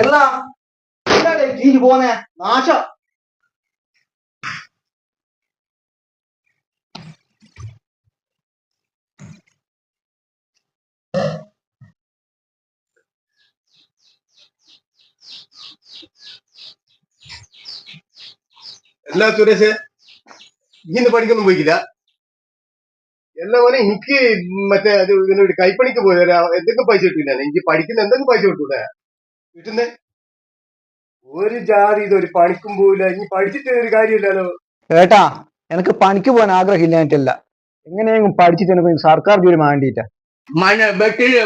എന്നാ എന്താടേ ചീഞ്ഞു പോന്നെ? നാശം. എല്ലാ സുരേഷ്? ഇന്ന് പഠിക്കൊന്നും പോയിക്കില്ല. എല്ലാ പോലെ എനിക്ക് മറ്റേ അത് ഇതിനൊരു കൈപ്പണിക്ക് പോയി എന്തെങ്കിലും പൈസ കിട്ടില്ല എനിക്ക് പഠിക്കുന്ന എന്തൊക്കെ പൈസ കിട്ടൂല? കിട്ടുന്നേ. ഒരു ജാതി ഇതൊരു പണിക്കും പോവില്ല. ഇനി പഠിച്ചിട്ട് ഒരു കാര്യമില്ലല്ലോ. ഏട്ടാ എനിക്ക് പണിക്ക് പോകാൻ ആഗ്രഹമില്ലായിട്ടല്ല എങ്ങനെയെങ്കിലും പഠിച്ചിട്ട് എനിക്ക് സർക്കാർ ജോലി വേണ്ടിയിട്ടാ. മന ബെട്ടിലെ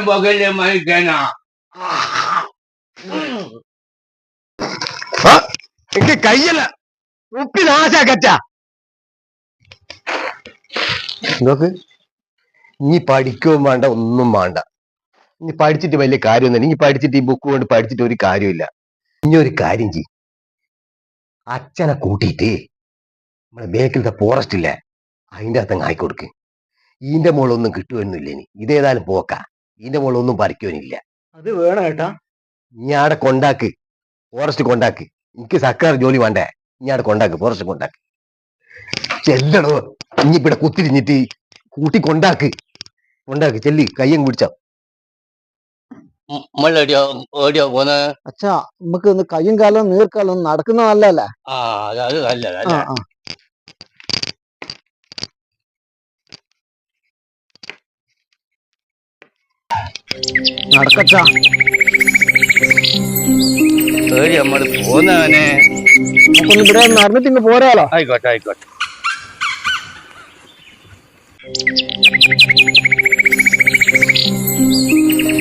എനിക്ക് കയ്യല്ല. ഉപ്പി നാശാക്കറ്റ നോക്ക് ഇനി പഠിക്കുകയും വേണ്ട ഒന്നും വേണ്ട. ഇനി പഠിച്ചിട്ട് വലിയ കാര്യമൊന്നുമില്ല. ഇനി പഠിച്ചിട്ട് ഈ ബുക്ക് കൊണ്ട് പഠിച്ചിട്ട് ഒരു കാര്യമില്ല. ഇനി ഒരു കാര്യം ചെയ് അച്ഛനെ കൂട്ടിയിട്ട് നമ്മളെ ബേക്കിലത്തെ ഫോറസ്റ്റ് ഇല്ലേ അതിന്റെ അകത്ത് ആയിക്കൊടുക്ക് ഈന്റെ മോളൊന്നും കിട്ടുമെന്നില്ല ഇനി. ഇതേതായാലും പോക്ക. ഈന്റെ മോളൊന്നും പറിക്കുവാനില്ല അത് വേണം കേട്ടാ നീ ആടെ കൊണ്ടാക്ക്. ഫോറസ്റ്റ് കൊണ്ടാക്ക്. എനിക്ക് സർക്കാർ ജോലി വേണ്ടേ? നീ ആടെ കൊണ്ടാക്ക്. ഫോറസ്റ്റ് കൊണ്ടാക്ക്. ചെല്ലടോ. ഇനി ഇവിടെ കുത്തിരിഞ്ഞിട്ട് കൂട്ടി കൊണ്ടാക്ക്. കൊണ്ടാക്ക് ചെല്ലി കയ്യം പിടിച്ച. ഓടിയോ പോന്ന. അച്ഛാ നമുക്ക് ഒന്ന് കയ്യും കാലം നീർക്കാലം നടക്കുന്ന നല്ലല്ലേ ആ അത് ആ നടക്കച്ചാ ഏടി നമ്മൾ പോന്നവനെ നമുക്കൊന്ന് ഇവിടെ നടന്നിട്ട് ഇങ്ങ് പോരാലോ? ആയിക്കോട്ടെ ആയിക്കോട്ടെ.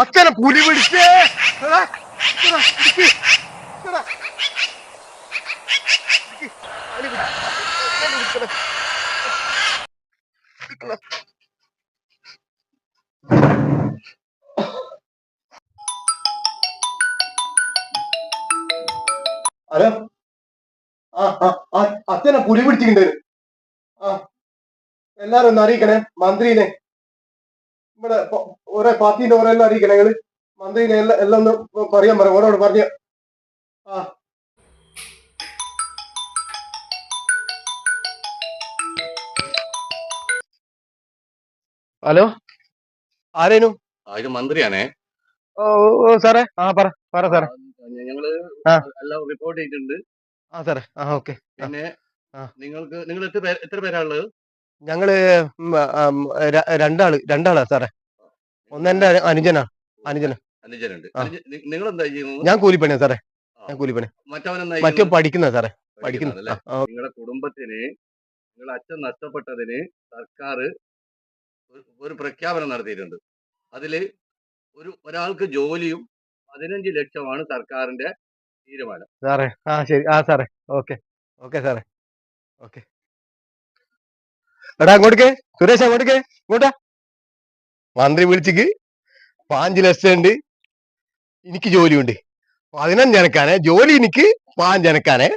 അച്ഛനെ പുലി പിടിച്ചേ. ഹലോ. അച്ഛനെ പുലി പിടിച്ചിട്ടുണ്ട്. ആ എല്ലാരും ഒന്ന് അറിയിക്കണേ മന്ത്രിനെ. ഇവിടെ ഓരോ പാർട്ടിന്റെ ഓരോ എല്ലാം അറിയിക്കണം നിങ്ങൾ മന്ത്രിനെ എല്ലാം എല്ലാം ഒന്ന് പറയാൻ പറയും ഓരോട് പറഞ്ഞ. ആ. ഹലോ? ആരേനു? ഇത് മന്ത്രിയാണേ. ഓ ഓ സാറേ. ആ പറ പറ സാറേ. ഞങ്ങൾ ആ. എല്ലാം റിപ്പോർട്ട് ചെയ്തിട്ടുണ്ട്. ആ സാറേ. ആ ഓക്കെ. പിന്നെ ആ. നിങ്ങൾക്ക് നിങ്ങൾ എത്ര പേര് എത്ര പേരാണുള്ളത് ഞങ്ങൾ രണ്ടാൾ രണ്ടാളാ സാറേ. ഒന്നെന്റെ അനുജനാ അനുജനാ. അനുജനുണ്ട്. നിങ്ങൾ എന്താ ചെയ്യുന്നത് ഞാൻ കൂലിപ്പണിയാ സാറേ. ഞാൻ കൂലിപ്പണി മറ്റോ? പഠിക്കുന്ന സാറേ. പഠിക്കുന്ന നിങ്ങളുടെ കുടുംബത്തിന് നിങ്ങളുടെ അച്ഛൻ നഷ്ടപ്പെട്ടതിന് സർക്കാർ ഒരു പ്രഖ്യാപനം നടത്തിയിട്ടുണ്ട്. അതിൽ ഒരു ഒരാൾക്ക് ജോലിയും പതിനഞ്ച് ലക്ഷമാണ് സർക്കാരിന്റെ തീരുമാനം. സാറേ. ആ ശരി. ആ സാറേ. ഓക്കെ. ഓക്കെ സാറേ. ഓക്കെ. എടാ അങ്ങോട്ടേക്ക് സുരേഷ് അങ്ങോട്ടേക്ക് ഇങ്ങോട്ടാ മന്ത്രി വിളിച്ചിക്ക് പാഞ്ച് ലക്ഷം ഉണ്ട് എനിക്ക് ജോലിയുണ്ട് പതിനഞ്ച് എനക്കാനെ ജോലി എനിക്ക് പാഞ്ച് എനക്കാനെ